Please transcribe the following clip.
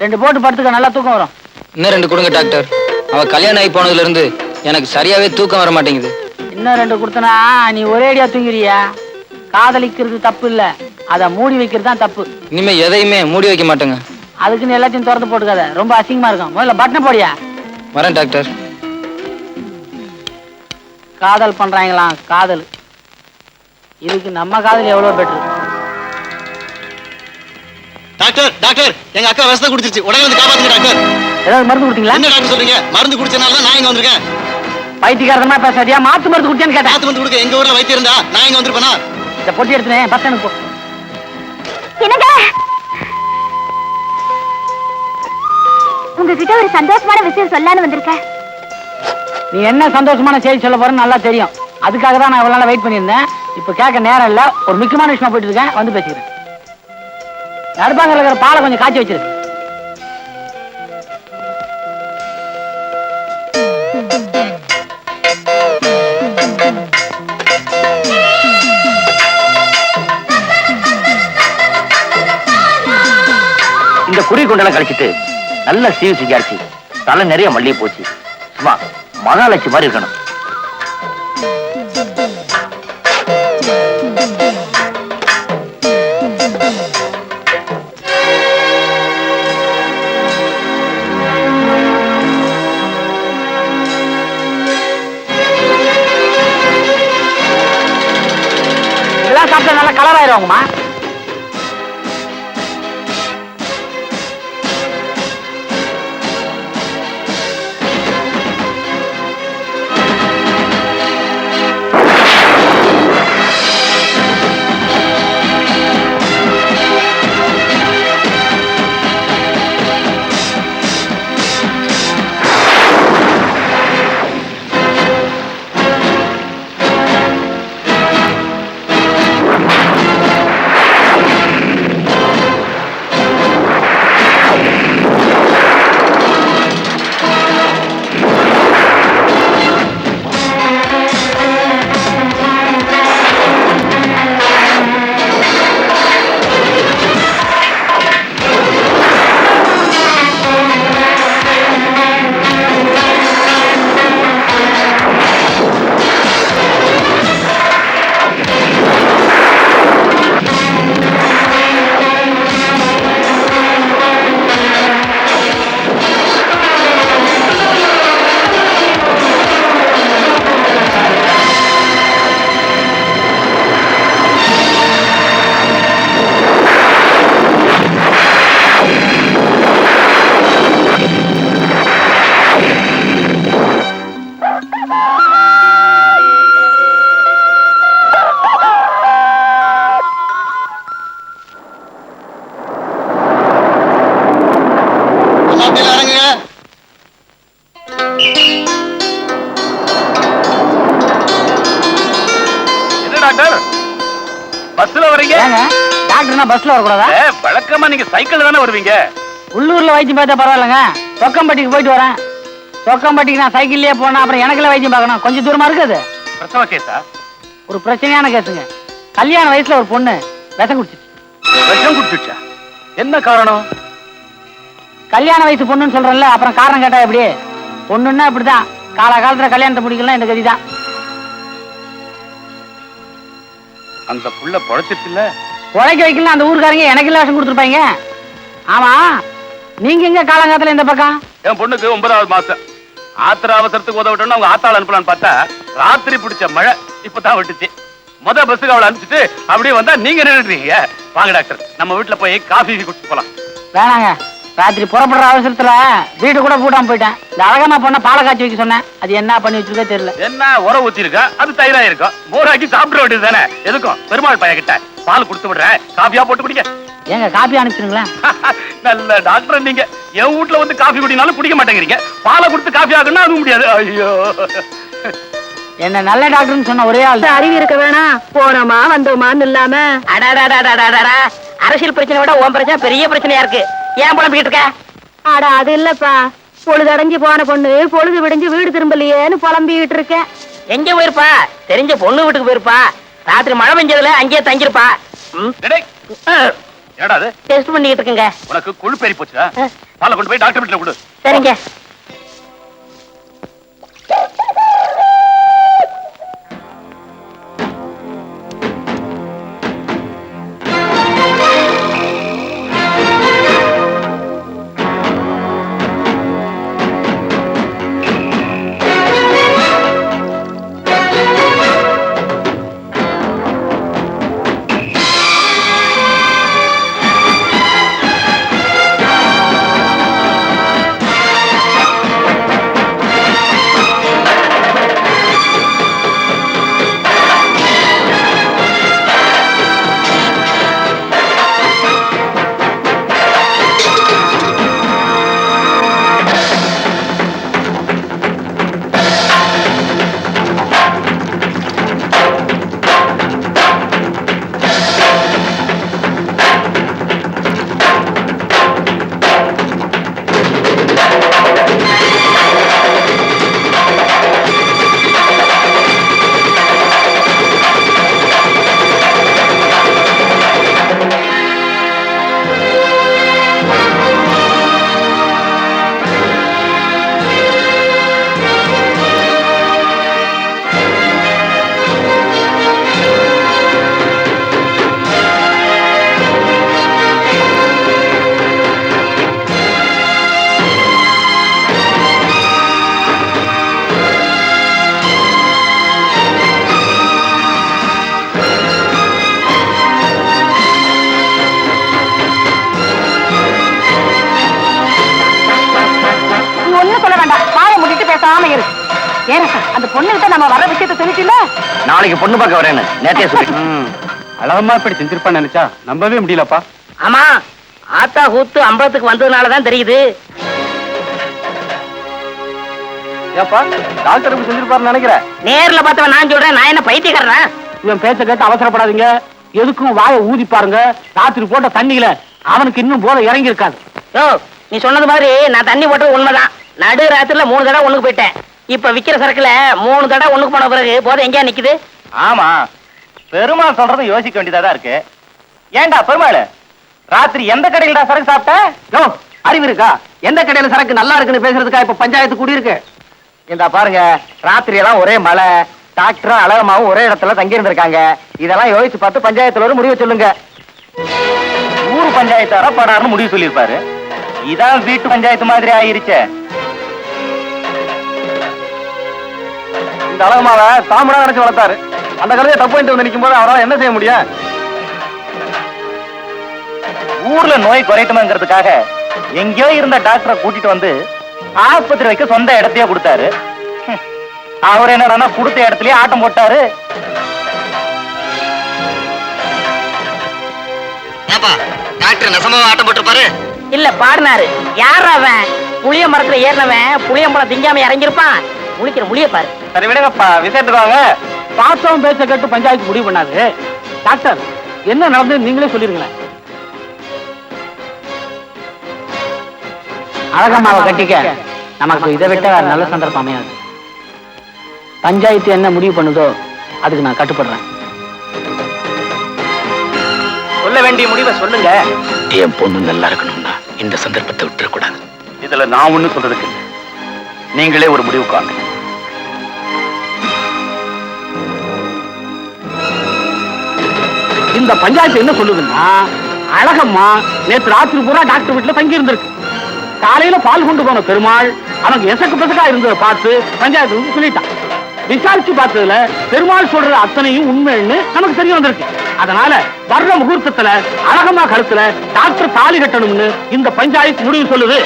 ரெண்டு போட்டு படுத்துக்க நல்லா தூக்கம் வரும். இன்னும் ரெண்டு கொடுங்க டாக்டர். அவ கல்யாணம் ஆகி போனதுல இருந்து எனக்கு சரியாவே தூக்கம் வர மாட்டேங்குது. இன்னும் ரெண்டு கொடுத்தனா நீ ஒரே அடியா தூங்கிறியா? காதலிக்கிறது தப்பு இல்ல. அதை மூடி வைக்கிறது தான் தப்பு. இனிமே எதையுமே மூடி வைக்க மாட்டேங்க. அதுக்குன்னு எல்லாத்தையும் திறந்து போட்டுக்காத. ரொம்ப அசிங்கமா இருக்கும். முதல்ல பட்டனை போடியா? வரேன் டாக்டர். காதல் பண்றாங்களாம் காதல். இதுக்கு நம்ம காதல் எவ்வளவு பெட்ரு டாக்டர் டாக்டர் எங்க அக்கா விஷத்தை குடிச்சிருச்சு. உடனே வந்து காப்பாத்துங்க டாக்டர். ஏதாவது மருந்து கொடுத்தீங்களா? என்ன டாக்டர் சொல்றீங்க? மருந்து குடிச்சனால தான் நான் இங்க வந்திருக்கேன். பைத்தியக்காரதமா பேசாதியா மாத்து மருந்து குடிச்சேன்னு கேட்டேன். மாத்து மருந்து கொடுக்க எங்க ஊர்ல வைத்தியம் இருந்தா நான் இங்க வந்திருப்பேனா? இந்த பொட்டி எடுத்துனேன் பஸ் ஸ்டாண்டுக்கு போ. என்னங்க? உங்ககிட்ட ஒரு சந்தோஷமான விஷயம் சொல்லலான்னு வந்திருக்கேன். நீ என்ன சந்தோஷமான செய்தி சொல்ல போறேன்னு நல்லா தெரியும். அதுக்காக தான் நான் இவ்வளவு நாளா வெயிட் பண்ணியிருந்தேன். இப்போ கேட்க நேரம் இல்ல. ஒரு முக்கியமான விஷயமா போயிட்டு இருக்கேன். வந்து பேசிக்கிறேன். நடுப்பாங்கல இருக்கிற பாலை கொஞ்சம் காய்ச்சி வச்சிரு. இந்த குறி குண்டலம் கழிச்சிட்டு நல்ல சீவு சிங்காரிச்சு தலை நிறைய மல்லிகை போச்சு சும்மா மகாலட்சுமி மாதிரி இருக்கணும். சாப்பிட்டா நல்லா கலர் ஆயிடுவாங்கம்மா டாக்டர். பஸ்ல வரீங்க டாக்டர்னா பஸ்ல வரக்கூடாதா? வழக்கமா நீங்க சைக்கிள் தானே வருவீங்க? உள்ளூர்ல வைத்தியம் பார்த்தா பரவாயில்லைங்க. சொக்கம்பட்டிக்கு போயிட்டு வரேன். சொக்கம்பட்டிக்கு நான் சைக்கிள்லயே போனா அப்புறம் எனக்குள்ள வைத்தியம் பார்க்கணும். கொஞ்சம் தூரமா இருக்குது? பிரசவ கேஸா ஒரு பிரச்சனையான கேஸுங்க. கல்யாண வயசுல ஒரு பொண்ணு விஷம் குடிச்சிச்சு. விஷம் குடிச்சுச்சா? என்ன காரணம்? கல்யாண வயசு பொண்ணுன்னு சொல்றேன்ல அப்புறம் காரணம் கேட்டா எப்படி? பொண்ணுன்னா இப்படிதான். காலகாலத்துல கல்யாணத்தை முடிக்கலாம் இந்த கதிதான். அந்த புள்ள பொழைச்சிட்டு இல்ல உழைக்க வைக்கலாம் அந்த ஊருக்காரங்க எனக்கு இல்ல விஷம் கொடுத்துருப்பாங்க. ஆமா நீங்க எங்க காலங்காலத்துல இந்த பக்கம்? என் பொண்ணுக்கு ஒன்பதாவது மாசம். ஆத்திர அவசரத்துக்கு உதவிட்டோம்னு அவங்க ஆத்தாள் அனுப்பலான்னு பார்த்தா ராத்திரி பிடிச்ச மழை இப்பதான் விட்டுச்சு. முத பஸ்ஸுக்கு அவளை அனுப்பிச்சிட்டு அப்படியே வந்தா நீங்க நின்றுட்டீங்க வாங்க டாக்டர் நம்ம வீட்டுல போய் காஃபி குடிச்சு போலாம். வேணாங்க. ராத்திரி புறப்படுற அவசரத்துல வீடு கூட பூட்டாம போயிட்டேன். இந்த அழகமா பொண்ணை பாலை காய்ச்சி வைக்க சொன்னேன். அது என்ன பண்ணி வச்சிருக்கோ தெரியல. என்ன உரம் ஊத்தி இருக்கா அது தயிரா இருக்கும் மோராக்கி சாப்பிட வேண்டியது தானே? எதுக்கும்? பெருமாள் பையன் கிட்ட பால் கொடுத்து விடுறேன். காஃபியா போட்டு குடிங்க. ஏங்க காப்பி அனுப்பிச்சிருங்களேன். நல்ல டாக்டர் நீங்க. என் வீட்ல வந்து காஃபி குடினாலும் குடிக்க மாட்டேங்கிறீங்க. பாலை கொடுத்து காஃபி ஆகுன்னா அது முடியாது. ஐயோ. என்ன நல்ல டாக்டர்னு சொன்ன ஒரே ஆள். அறிவு இருக்க வேணாம். போனோமா வந்தோமான்னு இல்லாம. அடாடாடாடாடாடா அரசியல் பிரச்சனை விட உன் பிரச்சனை பெரிய பிரச்சனையா இருக்கு ஏன் புலம்பிக்கிட்டு இருக்க? அட அது இல்லப்பா. பொழுது அடைஞ்சு போன பொண்ணு பொழுது விடிஞ்சு வீடு திரும்பலையேன்னு புலம்பிக்கிட்டு இருக்கேன் எங்க போயிருப்பா? தெரிஞ்ச பொண்ணு வீட்டுக்கு போயிருப்பா. ராத்திரி மழை பெஞ்சதுல அங்கேயே. டேய், என்னடா அது? டெஸ்ட் பண்ணிக்கிட்டு இருக்குங்க. உனக்கு கொழுப்பேறி போச்சா ஆ. பாலை கொண்டு போய் டாக்டர் வீட்டுல கொடு. சரிங்க. ஏனக்கா அந்த பொண்ணுகிட்ட நம்ம வர விஷயத்த சொல்லிட்டுல நாளைக்கு பொண்ணு பார்க்க வரேன்னு நேத்தே சொல்லி. அழகமா இப்படி செஞ்சிருப்பான்னு நினைச்சா நம்பவே முடியலப்பா. ஆமா ஆத்தா கூத்து அம்பலத்துக்கு வந்ததுனாலதான் தெரியுது. ஏப்பா டாக்டர் இப்படி செஞ்சிருப்பாருன்னு நினைக்கிறேன் நேர்ல பார்த்தவன் நான் சொல்றேன் நான் என்ன பைத்தியக்காரனா? இவன் பேச்ச கேட்டு அவசரப்படாதீங்க. எதுக்கும் வாயை ஊதி பாருங்க. ராத்திரி போட்ட தண்ணியில அவனுக்கு இன்னும் போல இறங்கி இருக்காது யோ நீ சொன்னது மாதிரி நான் தண்ணி போட்டது உண்மைதான். நடு ராத்திரில மூணு தடவை ஒண்ணுக்கு போயிட்டேன். இப்ப விக்கிற சரக்குல மூணு தடவை ஒண்ணுக்கு போன பிறகு போதும் எங்கேயா நிக்குது? ஆமா. பெருமாள் சொல்றது யோசிக்க வேண்டியதா இருக்கு. ஏன்டா பெருமாள்? ராத்திரி எந்த கடையில்டா சரக்கு சாப்பிட்ட? அறிவு இருக்கா? எந்த கடையில சரக்கு நல்லா இருக்குன்னு பேசுறதுக்கா இப்ப பஞ்சாயத்து கூடி இருக்கு இந்த பாருங்க ராத்திரி எல்லாம் ஒரே மழை. டாக்டரும் அழகமாவும் ஒரே இடத்துல தங்கி இருந்திருக்காங்க இதெல்லாம் யோசிச்சு பார்த்து பஞ்சாயத்துல ஒரு முடிவு சொல்லுங்க. ஊர் பஞ்சாயத்து படாருன்னு முடிவு சொல்லியிருப்பாரு. இதான் வீட்டு பஞ்சாயத்து மாதிரி ஆயிருச்சே. இந்த அழகமாவ தாமடா நினைச்சு வளர்த்தாரு. அந்த கழுதையை தப்பு பண்ணிட்டு வந்து நிற்கும் போது அவரால் என்ன செய்ய முடியும்? ஊர்ல நோய் குறையட்டுமாங்கிறதுக்காக எங்கேயோ இருந்த டாக்டரை கூட்டிட்டு வந்து ஆஸ்பத்திரி வைக்க சொந்த இடத்தையே கொடுத்தாரு. அவர் என்னடான்னா கொடுத்த இடத்துலயே ஆட்டம் போட்டாரு. டாக்டர் நெசமாவா ஆட்டம் போட்டிருப்பாரு. இல்ல பாடினாரு. யார் அவன்? புளிய மரத்துல ஏறினவன் புளியம்பழம் திங்காம இறங்கிருப்பான் முழிக்கிற முழிய பாரு. சரி விடுங்கப்பா விஷயத்துக்கு வாங்க. பார்த்தவன் பேச்ச கேட்டு பஞ்சாயத்து முடிவு பண்ணாது டாக்டர் என்ன நடந்தது நீங்களே சொல்லிருங்களேன். அழகம்மாவை கட்டிக்க. நமக்கு இதை விட்ட வேற நல்ல சந்தர்ப்பம் அமையாது. பஞ்சாயத்து என்ன முடிவு பண்ணுதோ அதுக்கு நான் கட்டுப்படுறேன். சொல்ல வேண்டிய முடிவை சொல்லுங்க. என் பொண்ணு நல்லா இருக்கணும்னா இந்த சந்தர்ப்பத்தை விட்டுறக்கூடாது. இதுல நான் ஒண்ணு சொல்றதுக்கு இல்லை. நீங்களே ஒரு முடிவு காங்க இந்த பஞ்சாயத்து என்ன சொல்லுதுன்னா அழகம்மா நேற்று ராத்திரி பூரா டாக்டர் வீட்டுல தங்கி இருந்திருக்கு காலையில பால் கொண்டு போன பெருமாள் அவனுக்கு எசக்கு பெசக்கா இருந்ததை பார்த்து பஞ்சாயத்து வந்து சொல்லிட்டான். விசாரிச்சு பார்த்ததுல பெருமாள் சொல்றது அத்தனையும் உண்மைன்னு நமக்கு தெரிய வந்திருக்கு. அதனால வர்ற முகூர்த்தத்துல அழகம்மா கழுத்துல டாக்டர் தாலி கட்டணும்னு இந்த பஞ்சாயத்து முடிவு சொல்லுது.